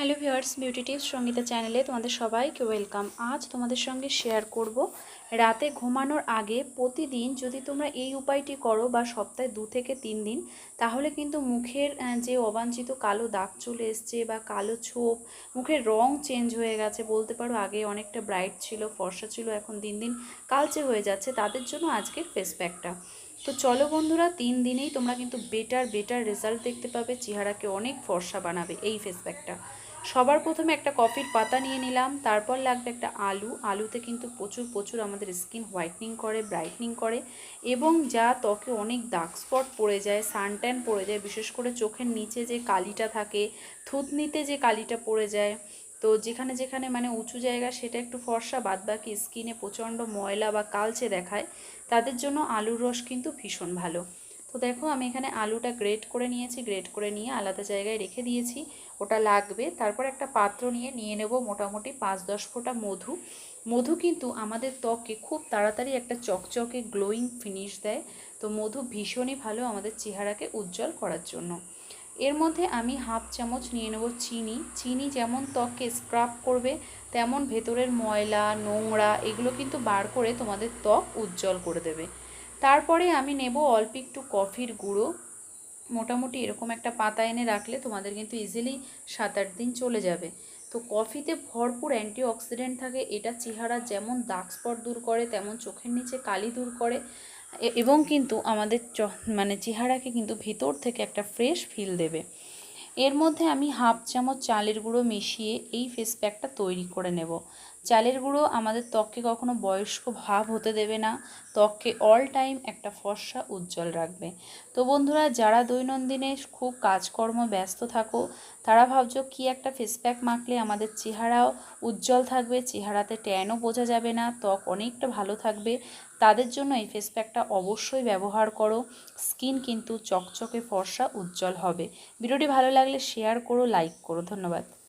Hello viewers, beauty tips Sangeeta চ্যানেলে তোমাদের সবাইকে ওয়েলকাম। আজ তোমাদের সঙ্গে শেয়ার করব রাতে ঘুমানোর আগে প্রতিদিন যদি তোমরা এই উপায়টি করো বা সপ্তাহে দু থেকে তিন দিন, তাহলে কিন্তু মুখের যে অবাঞ্ছিত কালো দাগ চলে এসছে বা কালো ছোপ, মুখের রং চেঞ্জ হয়ে গেছে, বলতে পারো আগে অনেকটা ব্রাইট ছিল, ফর্সা ছিল, এখন দিন দিন কালচে হয়ে যাচ্ছে, তাদের জন্য আজকের ফেস প্যাকটা তো চলো বন্ধুরা, তিন দিনেই তোমরা কিন্তু বেটার বেটার রেজাল্ট দেখতে পাবে। চেহারাকে অনেক ফর্সা বানাবে এই ফেস প্যাকটা সবার প্রথমে একটা কফির পাতা নিয়ে নিলাম, তারপর লাগবে একটা আলু। আলুতে কিন্তু প্রচুর প্রচুর আমাদের স্কিন হোয়াইটনিং করে ব্রাইটনিং করে এবং যা ত্বকে অনেক দাগ স্পট পড়ে যায় সানট্যান পড়ে যায়, বিশেষ করে চোখের নিচে যে কালিটা থাকে, থুতনিতে যে কালিটা পড়ে যায় তো যেখানে যেখানে মানে উঁচু জায়গা সেটা একটু ফর্সা বাদ বাকি স্কিনে প্রচণ্ড ময়লা বা কালচে দেখায়, তাদের জন্য আলুর রস কিন্তু ভীষণ ভালো। তো দেখো আমি এখানে আলুটা গ্রেট করে নিয়েছি, গ্রেট করে নিয়ে আলাদা জায়গায় রেখে দিয়েছি, ওটা লাগবে। তারপর একটা পাত্র নিয়ে নিয়ে নেব মোটামুটি পাঁচ দশ ফোঁটা মধু। মধু কিন্তু আমাদের ত্বকে খুব তাড়াতাড়ি একটা চকচকে গ্লোয়িং ফিনিশ দেয়। তো মধু ভীষণই ভালো আমাদের চেহারাকে উজ্জ্বল করার জন্য। এর মধ্যে আমি হাফ চামচ নিয়ে নেব চিনি। চিনি যেমন ত্বককে স্ক্রাব করবে, তেমন ভেতরের ময়লা, নোংরা এগুলো কিন্তু বার করে তোমাদের ত্বক উজ্জ্বল করে দেবে। তারপরে আমি নেব অল্প একটু কফির গুঁড়ো। মোটামুটি এরকম একটা পাতা এনে রাখলে তোমাদের কিন্তু ইজিলি সাত আট দিন চলে যাবে। তো কফিতে ভরপুর অ্যান্টিঅক্সিডেন্ট থাকে, এটা চেহারা যেমন দাগ স্পট দূর করে, তেমন চোখের নিচে কালি দূর করে। এবং কিন্তু আমাদের চ- মানে চেহারাকে কিন্তু ভেতর থেকে একটা ফ্রেশ ফিল দেবে। এর মধ্যে আমি হাফ চামচ চালের গুঁড়ো মিশিয়ে এই ফেস প্যাকটা তৈরি করে নেব। চালের গুঁড়ো আমাদের ত্বককে কখনো বয়স্ক ভাব হতে দেবে না। ত্বককে অল টাইম একটা ফর্সা উজ্জ্বল রাখবে। তো বন্ধুরা, যারা দৈনন্দিনে খুব কাজকর্ম ব্যস্ত থাকো, তারা ভাবছ কি একটা ফেস প্যাক মাখলে আমাদের চেহারাও উজ্জ্বল থাকবে, চেহারাতে ট্যানও বোঝা যাবে না, ত্বক অনেকটা ভালো থাকবে। তাদের জন্য এই ফেস প্যাকটা অবশ্যই ব্যবহার করো। স্কিন কিন্তু চকচকে ফর্সা উজ্জ্বল হবে। ভিডিওটি ভালো লাগলে শেয়ার করো লাইক করো। ধন্যবাদ।